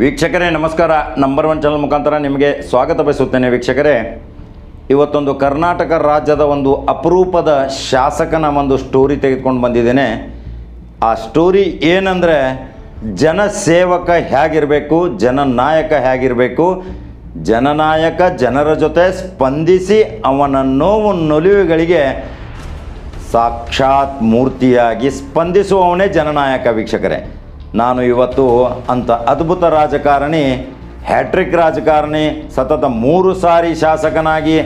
ವೀಕ್ಷಕರೇ, ನಮಸ್ಕಾರ. Number one channel ಮುಖಾಂತರ ನಿಮಗೆ ಸ್ವಾಗತ ಬಯಸುತ್ತೇನೆ ವೀಕ್ಷಕರೇ. ಇವತ್ತೊಂದು ಕರ್ನಾಟಕ ರಾಜ್ಯದ ಒಂದು ಅಪರೂಪದ ಶಾಸಕನ ಒಂದು ಸ್ಟೋರಿ ತೆಗೆದುಕೊಂಡು ಬಂದಿದ್ದೇನೆ. ಆ ಸ್ಟೋರಿ ಏನಂದರೆ ಜನಸೇವಕ ಹೇಗಿರಬೇಕು ಜನನಾಯಕ ಹೇಗಿರಬೇಕು ಜನನಾಯಕ ಜನರ ಜೊತೆ ಸ್ಪಂದಿಸಿ ಅವನ ನೋವು ನೊಲಿವುಗಳಿಗೆ ಸಾಕ್ಷಾತ್ ಮೂರ್ತಿಯಾಗಿ ಸ್ಪಂದಿಸುವವನೇ ಜನನಾಯಕ ವೀಕ್ಷಕರೇ. ನಾನು ಇವತ್ತು ಅಂಥ ಅದ್ಭುತ ರಾಜಕಾರಣಿ, ಹ್ಯಾಟ್ರಿಕ್ ರಾಜಕಾರಣಿ, ಸತತ ಮೂರು ಸಾರಿ ಶಾಸಕನಾಗಿ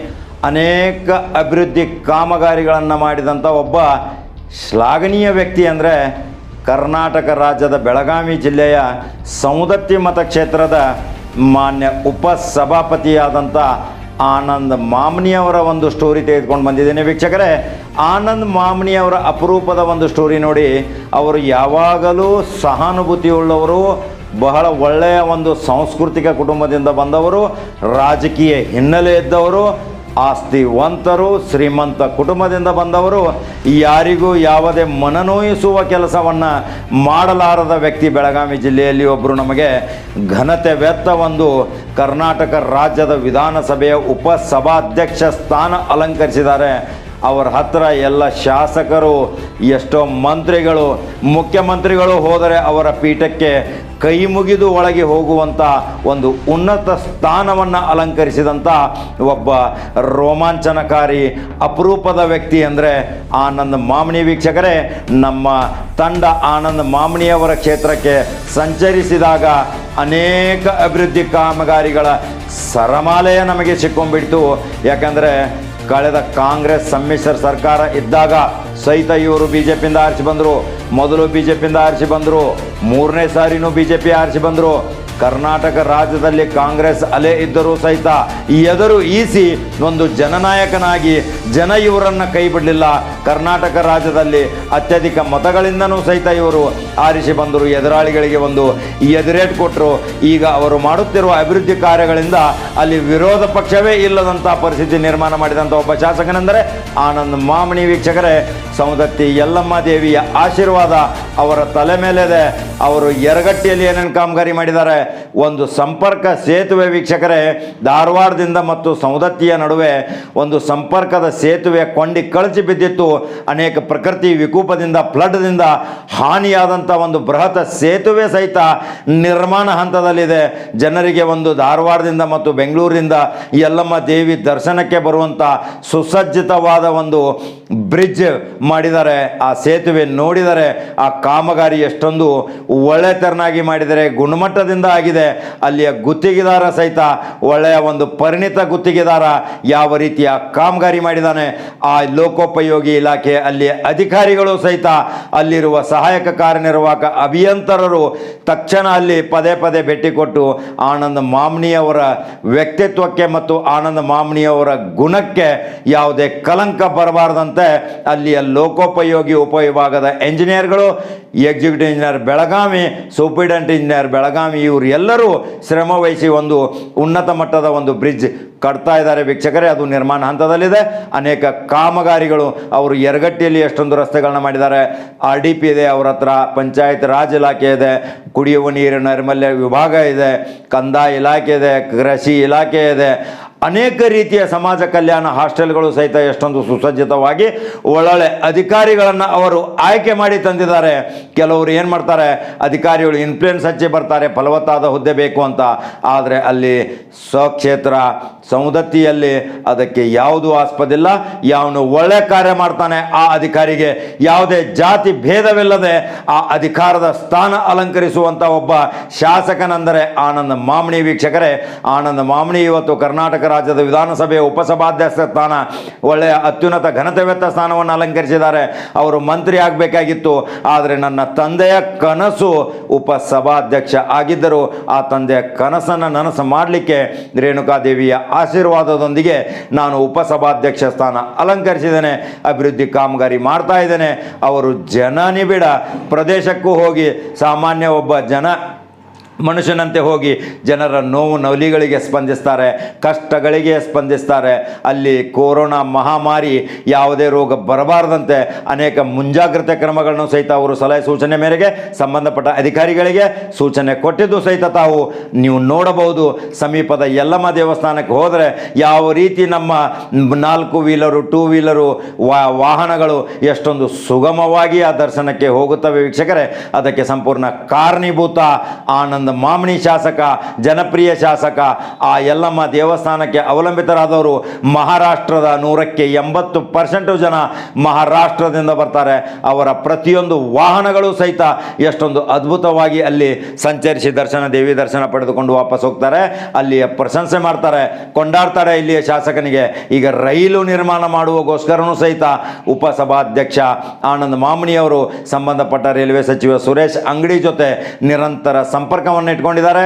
ಅನೇಕ ಅಭಿವೃದ್ಧಿ ಕಾಮಗಾರಿಗಳನ್ನು ಮಾಡಿದಂಥ ಒಬ್ಬ ಶ್ಲಾಘನೀಯ ವ್ಯಕ್ತಿ ಅಂದರೆ ಕರ್ನಾಟಕ ರಾಜ್ಯದ ಬೆಳಗಾವಿ ಜಿಲ್ಲೆಯ ಸೌದತ್ತಿ ಮತಕ್ಷೇತ್ರದ ಮಾನ್ಯ ಉಪಸಭಾಪತಿಯಾದಂಥ ಆನಂದ್ ಮಾಮ್ನಿಯವರ ಒಂದು ಸ್ಟೋರಿ ತೆಗೆದುಕೊಂಡು ಬಂದಿದ್ದೇನೆ ವೀಕ್ಷಕರೇ. ಆನಂದ್ ಮಾಮ್ನಿಯವರ ಅಪರೂಪದ ಒಂದು ಸ್ಟೋರಿ ನೋಡಿ, ಅವರು ಯಾವಾಗಲೂ ಸಹಾನುಭೂತಿಯುಳ್ಳವರು, ಬಹಳ ಒಳ್ಳೆಯ ಒಂದು ಸಾಂಸ್ಕೃತಿಕ ಕುಟುಂಬದಿಂದ ಬಂದವರು, ರಾಜಕೀಯ ಹಿನ್ನೆಲೆ ಇದ್ದವರು ಆಸ್ತಿವಂತರು ಶ್ರೀಮಂತ ಕುಟುಂಬದಿಂದ ಬಂದವರು, ಯಾರಿಗೂ ಯಾವುದೇ ಮನನೋಯಿಸುವ ಕೆಲಸವನ್ನು ಮಾಡಲಾರದ ವ್ಯಕ್ತಿ ಬೆಳಗಾವಿ ಜಿಲ್ಲೆಯಲ್ಲಿ ಒಬ್ಬರು ನಮಗೆ ಘನತೆ ವ್ಯರ್ಥ ಒಂದು ಕರ್ನಾಟಕ ರಾಜ್ಯದ ವಿಧಾನಸಭೆಯ ಉಪಸಭಾಧ್ಯಕ್ಷ ಸ್ಥಾನ ಅಲಂಕರಿಸಿದ್ದಾರೆ. ಅವರ ಹತ್ರ ಎಲ್ಲ ಶಾಸಕರು, ಎಷ್ಟೋ ಮಂತ್ರಿಗಳು, ಮುಖ್ಯಮಂತ್ರಿಗಳು ಹೋದರೆ ಅವರ ಪೀಠಕ್ಕೆ ಕೈ ಮುಗಿದು ಒಳಗೆ ಹೋಗುವಂಥ ಒಂದು ಉನ್ನತ ಸ್ಥಾನವನ್ನು ಅಲಂಕರಿಸಿದಂಥ ಒಬ್ಬ ರೋಮಾಂಚನಕಾರಿ ಅಪರೂಪದ ವ್ಯಕ್ತಿ ಅಂದರೆ ಆನಂದ್ ಮಾಮಣಿ ವೀಕ್ಷಕರೇ. ನಮ್ಮ ತಂಡ ಆನಂದ್ ಮಾಮಣಿಯವರ ಕ್ಷೇತ್ರಕ್ಕೆ ಸಂಚರಿಸಿದಾಗ ಅನೇಕ ಅಭಿವೃದ್ಧಿ ಕಾಮಗಾರಿಗಳ ಸರಮಾಲೆಯ ನಮಗೆ ಸಿಕ್ಕೊಂಡ್ಬಿಡ್ತು. ಯಾಕಂದರೆ ಕಳೆದ ಕಾಂಗ್ರೆಸ್ ಸಮ್ಮಿಶ್ರ ಸರ್ಕಾರ ಇದ್ದಾಗ ಸಹಿತ ಇವರು ಬಿ ಜೆ ಪಿಯಿಂದ ಆರಿಸಿ ಬಂದರು. ಮೊದಲು ಬಿ ಜೆ ಪಿಯಿಂದ ಆರಿಸಿ ಬಂದರು. ಮೂರನೇ ಸಾರಿನೂ ಬಿ ಜೆ ಪಿ ಆರಿಸಿ ಬಂದರು. ಕರ್ನಾಟಕ ರಾಜ್ಯದಲ್ಲಿ ಕಾಂಗ್ರೆಸ್ ಅಲೆ ಇದ್ದರೂ ಸಹಿತ ಎದುರು ಈಸಿ ಒಂದು ಜನನಾಯಕನಾಗಿ ಜನ ಇವರನ್ನು ಕೈ ಬಿಡಲಿಲ್ಲ. ಕರ್ನಾಟಕ ರಾಜ್ಯದಲ್ಲಿ ಅತ್ಯಧಿಕ ಮತಗಳಿಂದನೂ ಸಹಿತ ಇವರು ಆರಿಸಿ ಬಂದರು, ಎದುರಾಳಿಗಳಿಗೆ ಒಂದು ಎದುರೇಟ್ ಕೊಟ್ಟರು ಈಗ ಅವರು ಮಾಡುತ್ತಿರುವ ಅಭಿವೃದ್ಧಿ ಕಾರ್ಯಗಳಿಂದ ಅಲ್ಲಿ ವಿರೋಧ ಪಕ್ಷವೇ ಇಲ್ಲದಂಥ ಪರಿಸ್ಥಿತಿ ನಿರ್ಮಾಣ ಮಾಡಿದಂಥ ಒಬ್ಬ ಶಾಸಕನೆಂದರೆ ಆನಂದ್ ಮಾಮಣಿ ವೀಕ್ಷಕರೇ. ಸೌದತ್ತಿ ಯಲ್ಲಮ್ಮ ದೇವಿಯ ಆಶೀರ್ವಾದ ಅವರ ತಲೆ ಮೇಲೆದೆ. ಅವರು ಯರಗಟ್ಟಿಯಲ್ಲಿ ಏನೇನು ಕಾಮಗಾರಿ ಮಾಡಿದ್ದಾರೆ? ಒಂದು ಸಂಪರ್ಕ ಸೇತುವೆ ವೀಕ್ಷಕರೇ, ಧಾರವಾಡದಿಂದ ಮತ್ತು ಸೌದತ್ತಿಯ ನಡುವೆ ಒಂದು ಸಂಪರ್ಕದ ಸೇತುವೆ ಕೊಂಡಿ ಕಳಚಿ ಬಿದ್ದಿತ್ತು. ಅನೇಕ ಪ್ರಕೃತಿ ವಿಕೋಪದಿಂದ, ಫ್ಲಡ್ದಿಂದ ಹಾನಿಯಾದಂಥ ಒಂದು ಬೃಹತ್ ಸೇತುವೆ ಸಹಿತ ನಿರ್ಮಾಣ ಹಂತದಲ್ಲಿದೆ. ಜನರಿಗೆ ಒಂದು ಧಾರವಾಡದಿಂದ ಮತ್ತು ಬೆಂಗಳೂರಿನಿಂದ ಯಲ್ಲಮ್ಮ ದೇವಿ ದರ್ಶನಕ್ಕೆ ಬರುವಂಥ ಸುಸಜ್ಜಿತವಾದ ಒಂದು ಬ್ರಿಡ್ಜ್ ಮಾಡಿದ್ದಾರೆ, ಆ ಸೇತುವೆ ನೋಡಿದರೆ ಆ ಕಾಮಗಾರಿ ಎಷ್ಟೊಂದು ಒಳ್ಳೆತರನಾಗಿ ಮಾಡಿದರೆ, ಗುಣಮಟ್ಟದಿಂದ ಆಗಿದೆ. ಅಲ್ಲಿಯ ಗುತ್ತಿಗೆದಾರ ಸಹಿತ ಒಳ್ಳೆಯ ಒಂದು ಪರಿಣಿತ ಗುತ್ತಿಗೆದಾರ ಯಾವ ರೀತಿಯ ಕಾಮಗಾರಿ ಮಾಡಿದ್ದಾನೆ, ಆ ಲೋಕೋಪಯೋಗಿ ಇಲಾಖೆ ಅಲ್ಲಿ ಅಧಿಕಾರಿಗಳು ಸಹಿತ ಅಲ್ಲಿರುವ ಸಹಾಯಕ ಕಾರ್ಯನಿರ್ವಾಹಕ ಅಭಿಯಂತರರು ತಕ್ಷಣ ಅಲ್ಲಿ ಪದೇ ಪದೇ ಭೇಟಿ ಕೊಟ್ಟು ಆನಂದ್ ಮಾಮ್ನಿಯವರ ವ್ಯಕ್ತಿತ್ವಕ್ಕೆ ಮತ್ತು ಆನಂದ ಮಾಮ್ನಿಯವರ ಗುಣಕ್ಕೆ ಯಾವುದೇ ಕಲಂಕ ಬರಬಾರ್ದಂತೆ ಅಲ್ಲಿಯ ಲೋಕೋಪಯೋಗಿ ಉಪವಿಭಾಗದ ಎಂಜಿನಿಯರ್ಗಳು executive engineer Belagavi superintendent engineer Belagavi, ಇವರು ಎಲ್ಲರೂ ಶ್ರಮ ಒಂದು ಉನ್ನತ ಮಟ್ಟದ ಒಂದು ಬ್ರಿಡ್ಜ್ ಕಟ್ತಾ ಇದ್ದಾರೆ ವೀಕ್ಷಕರೇ. ಅದು ನಿರ್ಮಾಣ ಹಂತದಲ್ಲಿದೆ. ಅನೇಕ ಕಾಮಗಾರಿಗಳು ಅವರು ಎರಗಟ್ಟಿಯಲ್ಲಿ ಎಷ್ಟೊಂದು ರಸ್ತೆಗಳನ್ನ ಮಾಡಿದ್ದಾರೆ. ಆರ್ ಡಿ ಪಿ ಇದೆ, ಅವರ ಹತ್ರ ಪಂಚಾಯತ್ ರಾಜ್ ಇಲಾಖೆ ಇದೆ, ಕುಡಿಯುವ ನೀರಿನ ನೈರ್ಮಲ್ಯ ವಿಭಾಗ ಇದೆ, ಕಂದಾಯ ಇಲಾಖೆ ಇದೆ, ಕೃಷಿ ಇಲಾಖೆ ಇದೆ. ಅನೇಕ ರೀತಿಯ ಸಮಾಜ ಕಲ್ಯಾಣ ಹಾಸ್ಟೆಲ್ಗಳು ಸಹಿತ ಎಷ್ಟೊಂದು ಸುಸಜ್ಜಿತವಾಗಿ ಒಳ್ಳೊಳ್ಳೆ ಅಧಿಕಾರಿಗಳನ್ನು ಅವರು ಆಯ್ಕೆ ಮಾಡಿ ತಂದಿದ್ದಾರೆ. ಕೆಲವರು ಏನು ಮಾಡ್ತಾರೆ, ಅಧಿಕಾರಿಗಳು ಇನ್ಫ್ಲುಯೆನ್ಸ್ ಹಚ್ಚಿ ಬರ್ತಾರೆ, ಫಲವತ್ತಾದ ಹುದ್ದೆ ಬೇಕು ಅಂತ. ಆದರೆ ಅಲ್ಲಿ ಸ್ವಕ್ಷೇತ್ರ ಸೌದತ್ತಿಯಲ್ಲಿ ಅದಕ್ಕೆ ಯಾವುದೂ ಆಸ್ಪದಿಲ್ಲ, ಯಾವನು ಒಳ್ಳೆ ಕಾರ್ಯ ಮಾಡ್ತಾನೆ, ಆ ಅಧಿಕಾರಿಗೆ ಯಾವುದೇ ಜಾತಿ ಭೇದವಿಲ್ಲದೆ ಆ ಅಧಿಕಾರದ ಸ್ಥಾನ ಅಲಂಕರಿಸುವಂಥ ಒಬ್ಬ ಶಾಸಕನೆಂದರೆ ಆನಂದ ಮಾಮಣಿ ವೀಕ್ಷಕರೇ. ಆನಂದ ಮಾಮಣಿ, ಇವತ್ತು ಕರ್ನಾಟಕ ರಾಜ್ಯದ ವಿಧಾನಸಭೆಯ ಉಪಸಭಾಧ್ಯಕ್ಷ ಸ್ಥಾನ, ಒಳ್ಳೆಯ ಅತ್ಯುನ್ನತ ಘನತೆವೆತ್ತ ಸ್ಥಾನವನ್ನು ಅಲಂಕರಿಸಿದ್ದಾರೆ. ಅವರು ಮಂತ್ರಿ ಆಗಬೇಕಾಗಿತ್ತು. ಆದರೆ ನನ್ನ ತಂದೆಯ ಕನಸು ಉಪಸಭಾಧ್ಯಕ್ಷ ಆಗಿದ್ದರು. ಆ ತಂದೆಯ ಕನಸನ್ನು ನನಸು ಮಾಡಲಿಕ್ಕೆ ರೇಣುಕಾದೇವಿಯ ಆಶೀರ್ವಾದದೊಂದಿಗೆ ನಾನು ಉಪಸಭಾಧ್ಯಕ್ಷ ಸ್ಥಾನ ಅಲಂಕರಿಸಿದ್ದೇನೆ. ಅಭಿವೃದ್ಧಿ ಕಾಮಗಾರಿ ಮಾಡ್ತಾ ಇದ್ದೇನೆ. ಅವರು ಜನನಿಬಿಡ ಪ್ರದೇಶಕ್ಕೂ ಹೋಗಿ ಸಾಮಾನ್ಯ ಒಬ್ಬ ಜನ ಮನುಷ್ಯನಂತೆ ಹೋಗಿ ಜನರ ನೋವು ನವಲಿಗಳಿಗೆ ಸ್ಪಂದಿಸ್ತಾರೆ, ಕಷ್ಟಗಳಿಗೆ ಸ್ಪಂದಿಸ್ತಾರೆ. ಅಲ್ಲಿ ಕೊರೋನಾ ಮಹಾಮಾರಿ ಯಾವುದೇ ರೋಗ ಬರಬಾರದಂತೆ ಅನೇಕ ಮುಂಜಾಗ್ರತೆ ಕ್ರಮಗಳನ್ನು ಸಹಿತ ಅವರು ಸಲಹೆ ಸೂಚನೆ ಮೇರೆಗೆ ಸಂಬಂಧಪಟ್ಟ ಅಧಿಕಾರಿಗಳಿಗೆ ಸೂಚನೆ ಕೊಟ್ಟಿದ್ದು ಸಹಿತ ತಾವು ನೀವು ನೋಡಬಹುದು. ಸಮೀಪದ ಯಲ್ಲಮ್ಮ ದೇವಸ್ಥಾನಕ್ಕೆ ಹೋದರೆ ಯಾವ ರೀತಿ ನಮ್ಮ ನಾಲ್ಕು ವೀಲರು, ಟೂ ವೀಲರು ವಾಹನಗಳು ಎಷ್ಟೊಂದು ಸುಗಮವಾಗಿ ಆ ದರ್ಶನಕ್ಕೆ ಹೋಗುತ್ತವೆ ವೀಕ್ಷಕರೇ. ಅದಕ್ಕೆ ಸಂಪೂರ್ಣ ಕಾರಣೀಭೂತ ಆನಂದ ಮಾಮಣಿ ಶಾಸಕ, ಜನಪ್ರಿಯ ಶಾಸಕ, ಆ ಯಲ್ಲಮ್ಮ ದೇವಸ್ಥಾನಕ್ಕೆ ಅವಲಂಬಿತರಾದವರು ಮಹಾರಾಷ್ಟ್ರದ ನೂರಕ್ಕೆ ಎಂಬತ್ತು ಪರ್ಸೆಂಟು ಜನ ಮಹಾರಾಷ್ಟ್ರದಿಂದ ಬರ್ತಾರೆ. ಅವರ ಪ್ರತಿಯೊಂದು ವಾಹನಗಳು ಸಹಿತ ಎಷ್ಟೊಂದು ಅದ್ಭುತವಾಗಿ ಅಲ್ಲಿ ಸಂಚರಿಸಿ ದರ್ಶನ, ದೇವಿ ದರ್ಶನ ಪಡೆದುಕೊಂಡು ವಾಪಸ್ ಹೋಗ್ತಾರೆ. ಅಲ್ಲಿಯ ಪ್ರಶಂಸೆ ಮಾಡ್ತಾರೆ, ಕೊಂಡಾಡ್ತಾರೆ ಇಲ್ಲಿಯ ಶಾಸಕನಿಗೆ. ಈಗ ರೈಲು ನಿರ್ಮಾಣ ಮಾಡುವಗೋಸ್ಕರನೂ ಸಹಿತ ಉಪಸಭಾಧ್ಯಕ್ಷ ಆನಂದ್ ಮಾಮಣಿಯವರು ಸಂಬಂಧಪಟ್ಟ ರೈಲ್ವೆ ಸಚಿವ ಸುರೇಶ್ ಅಂಗಡಿ ಜೊತೆ ನಿರಂತರ ಸಂಪರ್ಕವನ್ನು ಇಟ್ಕೊಂಡಿದ್ದಾರೆ.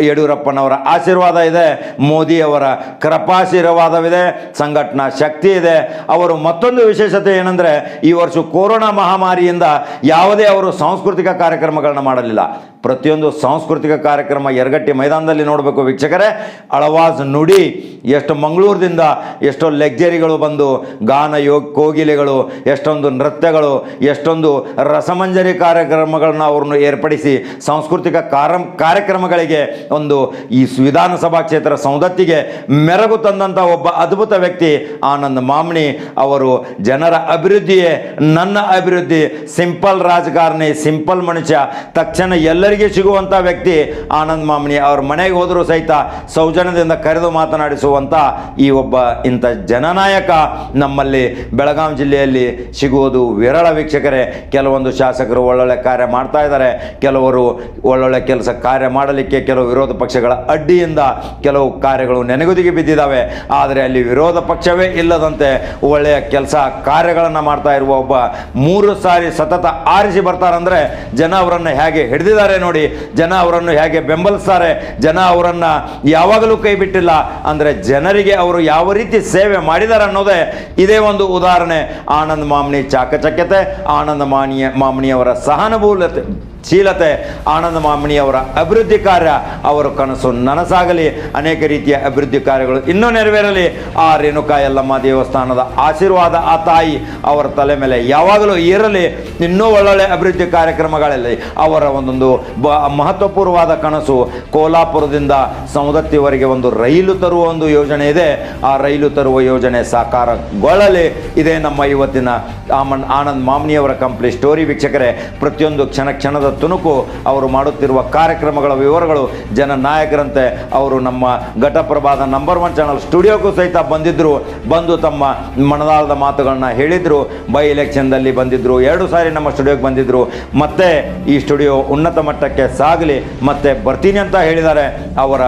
ಯಡಿಯೂರಪ್ಪನವರ ಆಶೀರ್ವಾದ ಇದೆ, ಮೋದಿಯವರ ಕೃಪಾಶೀರ್ವಾದವಿದೆ, ಸಂಘಟನಾ ಶಕ್ತಿ ಇದೆ. ಅವರು ಮತ್ತೊಂದು ವಿಶೇಷತೆ ಏನಂದರೆ, ಈ ವರ್ಷ ಕೊರೋನಾ ಮಹಾಮಾರಿಯಿಂದ ಯಾವುದೇ ಅವರು ಸಾಂಸ್ಕೃತಿಕ ಕಾರ್ಯಕ್ರಮಗಳನ್ನ ಮಾಡಲಿಲ್ಲ. ಪ್ರತಿಯೊಂದು ಸಾಂಸ್ಕೃತಿಕ ಕಾರ್ಯಕ್ರಮ ಎರಗಟ್ಟಿ ಮೈದಾನದಲ್ಲಿ ನೋಡಬೇಕು ವೀಕ್ಷಕರೇ. ಅಳವಾಜ್ ನುಡಿ, ಎಷ್ಟು ಮಂಗಳೂರಿನಿಂದ ಎಷ್ಟೋ ಲೆಗ್ಜರಿಗಳು ಬಂದು, ಗಾನ ಯೋಗ ಕೋಗಿಲೆಗಳು, ಎಷ್ಟೊಂದು ನೃತ್ಯಗಳು, ಎಷ್ಟೊಂದು ರಸಮಂಜರಿ ಕಾರ್ಯಕ್ರಮಗಳನ್ನು ಅವ್ರನ್ನು ಏರ್ಪಡಿಸಿ ಸಾಂಸ್ಕೃತಿಕ ಕಾರ ಕಾರ್ಯಕ್ರಮಗಳಿಗೆ ಒಂದು ಈ ವಿಧಾನಸಭಾ ಕ್ಷೇತ್ರ ಸೌದತ್ತಿಗೆ ಮೆರಗು ತಂದಂಥ ಒಬ್ಬ ಅದ್ಭುತ ವ್ಯಕ್ತಿ ಆನಂದ್ ಮಾಮ್ನಿ ಅವರು. ಜನರ ಅಭಿವೃದ್ಧಿಯೇ ನನ್ನ ಅಭಿವೃದ್ಧಿ. ಸಿಂಪಲ್ ರಾಜಕಾರಣಿ, ಸಿಂಪಲ್ ಮನುಷ್ಯ. ತಕ್ಷಣ ಎಲ್ಲರಿಗೆ ಸಿಗುವಂಥ ವ್ಯಕ್ತಿ ಆನಂದ್ ಮಾಮ್ನಿ ಅವ್ರ ಮನೆಗೆ ಹೋದರೂ ಸಹಿತ ಸೌಜನ್ಯದಿಂದ ಕರೆದು ಮಾತನಾಡಿಸುವಂಥ ಈ ಒಬ್ಬ ಇಂಥ ಜನನಾಯಕ ನಮ್ಮಲ್ಲಿ ಬೆಳಗಾಂ ಜಿಲ್ಲೆಯಲ್ಲಿ ಸಿಗುವುದು ವಿರಳ ವೀಕ್ಷಕರೇ. ಕೆಲವೊಂದು ಶಾಸಕರು ಒಳ್ಳೊಳ್ಳೆ ಕಾರ್ಯ ಮಾಡ್ತಾ ಇದ್ದಾರೆ. ಕೆಲವರು ಒಳ್ಳೊಳ್ಳೆ ಕೆಲಸ ಕಾರ್ಯ ಮಾಡಲಿಕ್ಕೆ ಕೆಲವು ವಿರೋಧ ಪಕ್ಷಗಳ ಅಡ್ಡಿಯಿಂದ ಕೆಲವು ಕಾರ್ಯಗಳು ನೆನೆಗುದಿಗೆ ಬಿದ್ದಿದ್ದಾವೆ. ಆದರೆ ಅಲ್ಲಿ ವಿರೋಧ ಪಕ್ಷವೇ ಇಲ್ಲದಂತೆ ಒಳ್ಳೆಯ ಕೆಲಸ ಕಾರ್ಯಗಳನ್ನು ಮಾಡ್ತಾ ಇರುವ ಒಬ್ಬ ಮೂರು ಸಾರಿ ಸತತ ಆರಿಸಿ ಬರ್ತಾರಂದರೆ ಜನ ಅವರನ್ನು ಹೇಗೆ ಹಿಡಿದಿದ್ದಾರೆ ನೋಡಿ. ಜನ ಅವರನ್ನು ಹೇಗೆ ಬೆಂಬಲಿಸ್ತಾರೆ. ಜನ ಅವರನ್ನು ಯಾವಾಗಲೂ ಕೈ ಬಿಟ್ಟಿಲ್ಲ. ಅಂದರೆ ಜನರಿಗೆ ಅವರು ಯಾವ ರೀತಿ ಸೇವೆ ಮಾಡಿದ್ದಾರೆ ಅನ್ನೋದೇ ಇದೇ ಒಂದು ಉದಾಹರಣೆ. ಆನಂದ್ ಮಾಮ್ನಿ ಚಾಕಚಕ್ಯತೆ, ಆನಂದ ಮಾನಿಯ ಮಾಮ್ನಿಯವರ ಸಹಾನುಭೂಲತೆ. ಶೀಲತೆ, ಆನಂದ ಮಾಮಣಿಯವರ ಅಭಿವೃದ್ಧಿ ಕಾರ್ಯ, ಅವರ ಕನಸು ನನಸಾಗಲಿ. ಅನೇಕ ರೀತಿಯ ಅಭಿವೃದ್ಧಿ ಕಾರ್ಯಗಳು ಇನ್ನೂ ನೆರವೇರಲಿ. ಆ ರೇಣುಕಾ ಯಲ್ಲಮ್ಮ ದೇವಸ್ಥಾನದ ಆಶೀರ್ವಾದ ಆ ತಾಯಿ ಅವರ ತಲೆ ಮೇಲೆ ಯಾವಾಗಲೂ ಇರಲಿ ಇನ್ನೂ ಒಳ್ಳೊಳ್ಳೆ ಅಭಿವೃದ್ಧಿ ಕಾರ್ಯಕ್ರಮಗಳಲ್ಲಿ ಅವರ ಒಂದೊಂದು ಬ, ಮಹತ್ವಪೂರ್ವವಾದ ಕನಸು ಕೋಲಾಪುರದಿಂದ ಸೌದತ್ತಿವರೆಗೆ ಒಂದು ರೈಲು ತರುವ ಒಂದು ಯೋಜನೆ ಇದೆ. ಆ ರೈಲು ತರುವ ಯೋಜನೆ ಸಾಕಾರಗೊಳ್ಳಲಿ. ಇದೇ ನಮ್ಮ ಇವತ್ತಿನ ಆಮನ್, ಆನಂದ್ ಮಾಮ್ನಿಯವರ ಕಂಪ್ಲೀಟ್ ಸ್ಟೋರಿ ವೀಕ್ಷಕರೇ. ಪ್ರತಿಯೊಂದು ಕ್ಷಣ ಕ್ಷಣದ ತುಣುಕು ಅವರು ಮಾಡುತ್ತಿರುವ ಕಾರ್ಯಕ್ರಮಗಳ ವಿವರಗಳು ಜನ ನಾಯಕರಂತೆ ಅವರು ನಮ್ಮ ಘಟಪ್ರಭಾದ ನಂಬರ್ ಒನ್ ಚಾನಲ್ ಸ್ಟುಡಿಯೋಕ್ಕೂ ಸಹಿತ ಬಂದಿದ್ದರು ಬಂದು ತಮ್ಮ ಮನದಾಳದ ಮಾತುಗಳನ್ನ ಹೇಳಿದರು, ಬೈ ಎಲೆಕ್ಷನ್ದಲ್ಲಿ ಬಂದಿದ್ದರು ಎರಡು ಸಾರಿ ನಮ್ಮ ಸ್ಟುಡಿಯೋಗೆ ಬಂದಿದ್ದರು ಮತ್ತೆ ಈ ಸ್ಟುಡಿಯೋ ಉನ್ನತ ಮಟ್ಟಕ್ಕೆ ಸಾಗಲಿ, ಮತ್ತೆ ಬರ್ತೀನಿ ಅಂತ ಹೇಳಿದ್ದಾರೆ. ಅವರ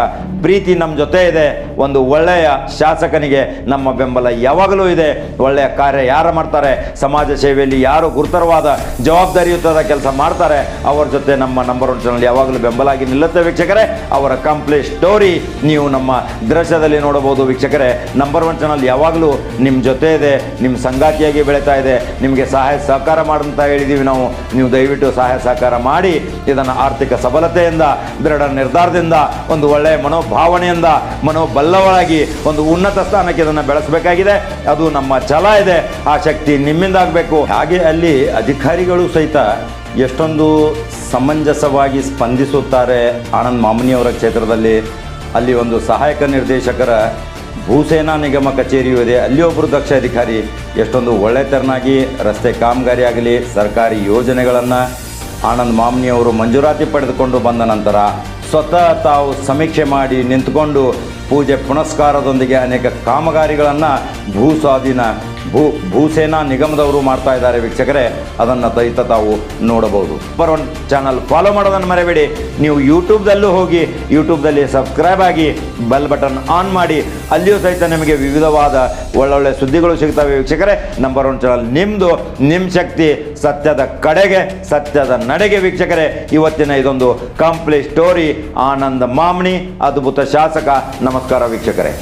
ಪ್ರೀತಿ ನಮ್ಮ ಜೊತೆ ಇದೆ. ಒಂದು ಒಳ್ಳೆಯ ಶಾಸಕನಿಗೆ ನಮ್ಮ ಬೆಂಬಲ ಯಾವಾಗಲೂ ಇದೆ. ಒಳ್ಳೆಯ ಕಾರ್ಯ ಯಾರು ಮಾಡ್ತಾರೆ? ಸಮಾಜ ಸೇವೆಯಲ್ಲಿ ಯಾರು ಗುರುತರವಾದ ಜವಾಬ್ದಾರಿಯುತವಾದ ಕೆಲಸ ಮಾಡ್ತಾರೆ? ಜೊತೆ ನಮ್ಮ ನಂಬರ್ ಒನ್ ಚಾನಲ್ ಯಾವಾಗಲೂ ಬೆಂಬಲ ಆಗಿ ನಿಲ್ಲುತ್ತೆ ವೀಕ್ಷಕರೇ. ಅವರ ಕಂಪ್ಲೀಟ್ ಸ್ಟೋರಿ ನೀವು ನಮ್ಮ ದೃಶ್ಯದಲ್ಲಿ ನೋಡಬಹುದು ವೀಕ್ಷಕರೇ. ನಂಬರ್ ಒನ್ ಚಾನಲ್ ಯಾವಾಗಲೂ ನಿಮ್ಮ ಜೊತೆ ಇದೆ ನಿಮ್ಮ ಸಂಗಾತಿಯಾಗಿ ಬೆಳೀತಾ ಇದೆ, ನಿಮಗೆ ಸಹಾಯ ಸಹಕಾರ ಮಾಡಂತ ಹೇಳಿದ್ದೀವಿ ನಾವು. ನೀವು ದಯವಿಟ್ಟು ಸಹಾಯ ಸಹಕಾರ ಮಾಡಿ, ಇದನ್ನು ಆರ್ಥಿಕ ಸಬಲತೆಯಿಂದ, ದೃಢ ನಿರ್ಧಾರದಿಂದ, ಒಂದು ಒಳ್ಳೆಯ ಮನೋಭಾವನೆಯಿಂದ, ಮನೋಬಲ್ಲವಳಾಗಿ, ಒಂದು ಉನ್ನತ ಸ್ಥಾನಕ್ಕೆ ಇದನ್ನು ಬೆಳೆಸಬೇಕಾಗಿದೆ. ಅದು ನಮ್ಮ ಛಲ ಇದೆ, ಆ ಶಕ್ತಿ ನಿಮ್ಮಿಂದ ಆಗಬೇಕು. ಹಾಗೆ ಅಲ್ಲಿ ಅಧಿಕಾರಿಗಳು ಸಹಿತ ಎಷ್ಟೊಂದು ಸಮಂಜಸವಾಗಿ ಸ್ಪಂದಿಸುತ್ತಾರೆ ಆನಂದ್ ಮಾಮನಿಯವರ ಕ್ಷೇತ್ರದಲ್ಲಿ. ಅಲ್ಲಿ ಒಂದು ಸಹಾಯಕ ನಿರ್ದೇಶಕರ ಭೂಸೇನಾ ನಿಗಮ ಕಚೇರಿಯೂ ಇದೆ. ಅಲ್ಲಿ ಒಬ್ಬರು ದಕ್ಷ ಅಧಿಕಾರಿ. ಎಷ್ಟೊಂದು ಒಳ್ಳೆತರನಾಗಿ ರಸ್ತೆ ಕಾಮಗಾರಿ ಆಗಲಿ, ಸರ್ಕಾರಿ ಯೋಜನೆಗಳನ್ನು ಆನಂದ್ ಮಾಮನಿಯವರು ಮಂಜೂರಾತಿ ಪಡೆದುಕೊಂಡು ಬಂದ ನಂತರ ಸ್ವತಃ ತಾವು ಸಮೀಕ್ಷೆ ಮಾಡಿ ನಿಂತುಕೊಂಡು ಪೂಜೆ ಪುನಸ್ಕಾರದೊಂದಿಗೆ ಅನೇಕ ಕಾಮಗಾರಿಗಳನ್ನು ಭೂ ಸ್ವಾಧೀನ ಭೂ ಭೂಸೇನಾ ನಿಗಮದವರು ಮಾಡ್ತಾ ಇದ್ದಾರೆ ವೀಕ್ಷಕರೇ. ಅದನ್ನು ದೈತ ತಾವು ನೋಡಬಹುದು. ನಂಬರ್ ಒನ್ ಚಾನಲ್ ಫಾಲೋ ಮಾಡೋದನ್ನು ಮರೆಯಬೇಡಿ ನೀವು ಯೂಟ್ಯೂಬ್ದಲ್ಲೂ ಹೋಗಿ, ಯೂಟ್ಯೂಬ್ದಲ್ಲಿ ಸಬ್ಸ್ಕ್ರೈಬ್ ಆಗಿ ಬೆಲ್ ಬಟನ್ ಆನ್ ಮಾಡಿ, ಅಲ್ಲಿಯೂ ಸಹಿತ ನಿಮಗೆ ವಿವಿಧವಾದ ಒಳ್ಳೊಳ್ಳೆ ಸುದ್ದಿಗಳು ಸಿಗ್ತವೆ ವೀಕ್ಷಕರೇ. ನಂಬರ್ ಒನ್ ಚಾನಲ್ ನಿಮ್ಮದು ನಿಮ್ಮ ಶಕ್ತಿ ಸತ್ಯದ ಕಡೆಗೆ, ಸತ್ಯದ ನಡೆಗೆ ವೀಕ್ಷಕರೇ. ಇವತ್ತಿನ ಇದೊಂದು ಕಂಪ್ಲೀಟ್ ಸ್ಟೋರಿ ಆನಂದ ಮಾಮ್ನಿ, ಅದ್ಭುತ ಶಾಸಕ. ನಮಸ್ಕಾರ ವೀಕ್ಷಕರೇ.